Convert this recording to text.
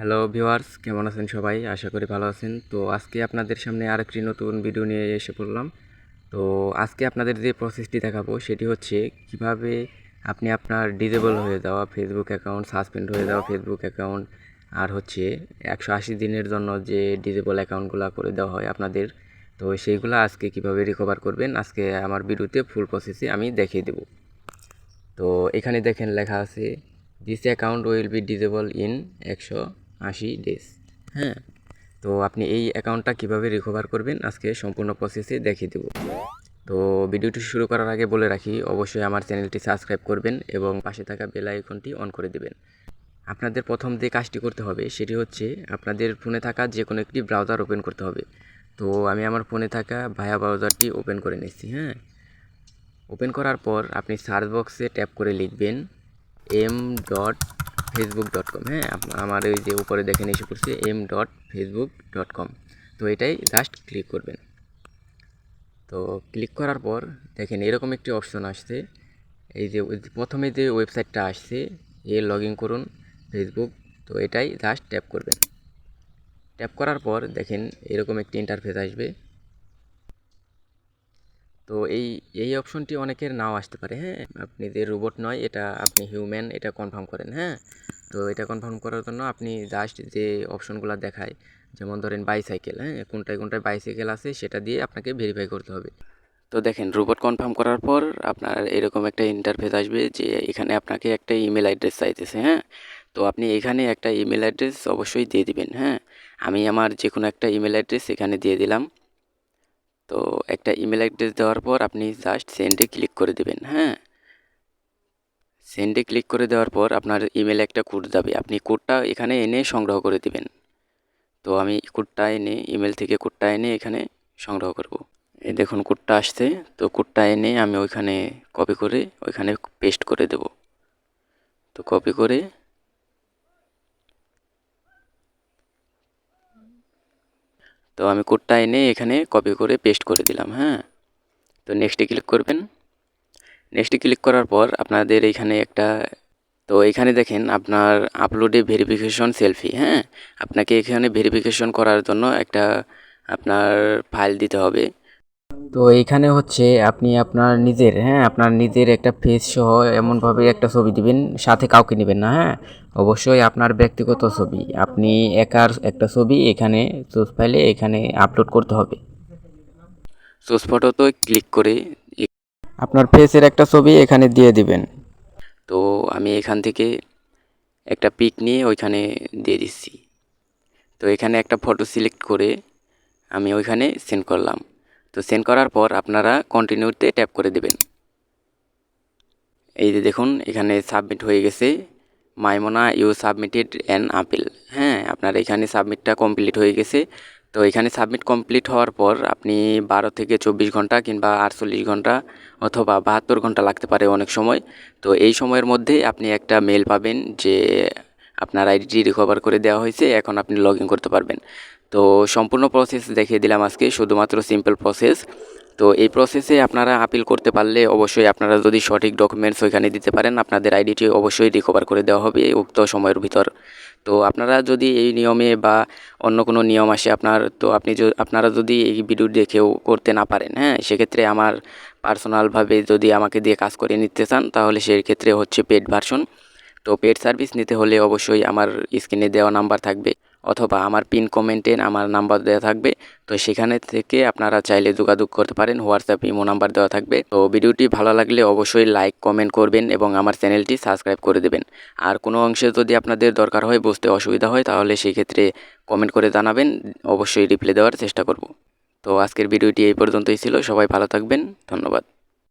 Hello viewers কেমন আছেন সবাই? আশা করি ভালো আছেন। তো আজকে আপনাদের সামনে আরেকটি নতুন ভিডিও নিয়ে এসে পড়লাম। তো আজকে আপনাদের যে প্রসেসটি দেখাবো, সেটি হচ্ছে কীভাবে আপনি আপনার ডিজেবল হয়ে যাওয়া ফেসবুক অ্যাকাউন্ট সাসপেন্ড হয়ে যাওয়া ফেসবুক অ্যাকাউন্ট আর হচ্ছে একশো আশি দিনের জন্য যে ডিজেবল অ্যাকাউন্টগুলো করে দেওয়া হয় আপনাদের। তো সেইগুলো আজকে কীভাবে রিকভার করবেন, আজকে আমার ভিডিওতে ফুল প্রসেসে আমি দেখিয়ে দেব। তো এখানে দেখেন লেখা আছে this account will be disable in একশো আশি ডেজ হ্যাঁ তো আপনি এই অ্যাকাউন্টটা কীভাবে রিকভার করবেন আজকে সম্পূর্ণ প্রসেসে দেখিয়ে দেব। তো ভিডিওটি শুরু করার আগে বলে রাখি, অবশ্যই আমার চ্যানেলটি সাবস্ক্রাইব করবেন এবং পাশে থাকা বেল আইকনটি অন করে দেবেন। আপনাদের প্রথম যে কাজটি করতে হবে সেটি হচ্ছে আপনাদের ফোনে থাকা যে কোনো একটি ব্রাউজার ওপেন করতে হবে। তো আমি আমার ফোনে থাকা ভায়া ব্রাউজারটি ওপেন করে নিচ্ছি হ্যাঁ। ওপেন করার পর আপনি সার্চ বক্সে ট্যাপ করে লিখবেন M dot Facebook dot com হ্যাঁ আমার ওই যে উপরে দেখেন এসে পড়ছে M dot Facebook dot com তো এটাই জাস্ট ক্লিক করবেন। তো ক্লিক করার পর দেখেন এরকম একটি অপশন আসছে, এই যে প্রথমে যে ওয়েবসাইটটা আসছে, এ লগ ইন করুন ফেসবুক তো এটাই জাস্ট ট্যাপ করবেন। ট্যাপ করার পর দেখেন এরকম একটি ইন্টারফেস আসবে। তো এই এই অপশনটি অনেকের নাও আসতে পারে হ্যাঁ? আপনি যে রোবট নয়, এটা আপনি হিউম্যান এটা কনফার্ম করেন হ্যাঁ? তো এটা কনফার্ম করার জন্য আপনি জাস্ট যে অপশনগুলো দেখায়, যেমন ধরেন বাইসাইকেল হ্যাঁ? কোনটায় কোনটায় বাইসাইকেল আছে, সেটা দিয়ে আপনাকে ভেরিফাই করতে হবে। তো দেখেন রোবট কনফার্ম করার পর আপনার এরকম একটা ইন্টারফেস আসবে যে এখানে আপনাকে একটা ইমেল অ্যাড্রেস চাইতেছে হ্যাঁ? তো আপনি এখানে একটা ইমেল অ্যাড্রেস অবশ্যই দিয়ে দিবেন হ্যাঁ? আমি আমার যে কোনো একটা ইমেল অ্যাড্রেস এখানে দিয়ে দিলাম। তো একটা ইমেল অ্যাড্রেস দেওয়ার পর আপনি জাস্ট সেন্ডে ক্লিক করে দেবেন হ্যাঁ? সেন্ডে ক্লিক করে দেওয়ার পর আপনার ইমেলে একটা কোড যাবে। আপনি কোডটা এখানে এনে সংগ্রহ করে দেবেন। তো আমি কোডটা এনে ইমেল থেকে কোডটা এনে এখানে সংগ্রহ করব। এই দেখুন কোডটা আসছে, তো কোডটা এনে আমি ওইখানে কপি করে ওইখানে পেস্ট করে দেব। তো কপি করে তো আমি কোডটা এনে এখানে কপি করে পেস্ট করে দিলাম হ্যাঁ? তো নেক্সটে ক্লিক করবেন। নেক্সটে ক্লিক করার পর আপনাদের এখানে একটা, তো এখানে দেখেন আপনার আপলোডে ভেরিফিকেশন সেলফি হ্যাঁ? আপনাকে এখানে ভেরিফিকেশন করার জন্য একটা আপনার ফাইল দিতে হবে। তো এইখানে হচ্ছে আপনি আপনার নিজের হ্যাঁ আপনার নিজের একটা ফেস সহ এমনভাবে একটা ছবি দিবেন সাথে কাউকে নেবেন না হ্যাঁ? অবশ্যই আপনার ব্যক্তিগত ছবি। আপনি একার একটা ছবি এখানে সোর্স ফাইলে এখানে আপলোড করতে হবে। সোর্স ফটোতে ক্লিক করে আপনার ফেসের একটা ছবি এখানে দিয়ে দিবেন। তো আমি এখান থেকে একটা পিক নিয়ে ওইখানে দিয়ে দিচ্ছি। তো এখানে একটা ফটো সিলেক্ট করে আমি ওইখানে সেন্ড করলাম। তো সেন্ড করার পর আপনারা কন্টিনিউতে ট্যাপ করে দেবেন। এই যে দেখুন, এখানে সাবমিট হয়ে গেছে। Maimona you submitted an appeal হ্যাঁ আপনার এখানে সাবমিটটা কমপ্লিট হয়ে গেছে। তো এখানে সাবমিট কমপ্লিট হওয়ার পর আপনি বারো থেকে চব্বিশ ঘণ্টা কিংবা আটচল্লিশ ঘণ্টা অথবা বাহাত্তর ঘণ্টা লাগতে পারে অনেক সময়। তো এই সময়ের মধ্যে আপনি একটা মেল পাবেন যে আপনার আইডিটি রিকভার করে দেওয়া হয়েছে, এখন আপনি লগ করতে পারবেন। তো সম্পূর্ণ প্রসেস দেখিয়ে দিলাম আজকে, শুধুমাত্র সিম্পল প্রসেস তো এই প্রসেসে আপনারা আপিল করতে পারলে অবশ্যই আপনারা যদি সঠিক ডকুমেন্টস ওইখানে দিতে পারেন, আপনাদের আইডিটি অবশ্যই রিকভার করে দেওয়া হবে উক্ত সময়ের ভিতর। তো আপনারা যদি এই নিয়মে বা অন্য কোনো নিয়ম আসে আপনার, তো আপনি আপনারা যদি এই ভিডিও দেখেও করতে না পারেন হ্যাঁ সেক্ষেত্রে আমার পার্সোনালভাবে যদি আমাকে দিয়ে কাজ করে নিতে চান, তাহলে সেই ক্ষেত্রে হচ্ছে পেড ভার্সন তো পেড সার্ভিস নিতে হলে অবশ্যই আমার স্ক্রিনে দেওয়া নাম্বার থাকবে। অথবা আমার পিন কমেন্টে আমার নাম্বার দেওয়া থাকবে। তো সেখানে থেকে আপনারা চাইলে যোগাযোগ করতে পারেন। হোয়াটসঅ্যাপ, ইমো নাম্বার দেওয়া থাকবে। তো ভিডিওটি ভালো লাগলে অবশ্যই লাইক, কমেন্ট করবেন এবং আমার চ্যানেলটি সাবস্ক্রাইব করে দেবেন। আর কোনো অংশে যদি আপনাদের দরকার হয়, বুঝতে অসুবিধা হয়, তাহলে সেই ক্ষেত্রে কমেন্ট করে জানাবেন। অবশ্যই রিপ্লাই দেওয়ার চেষ্টা করব। তো আজকের ভিডিওটি এই পর্যন্তই ছিল। সবাই ভালো থাকবেন। ধন্যবাদ।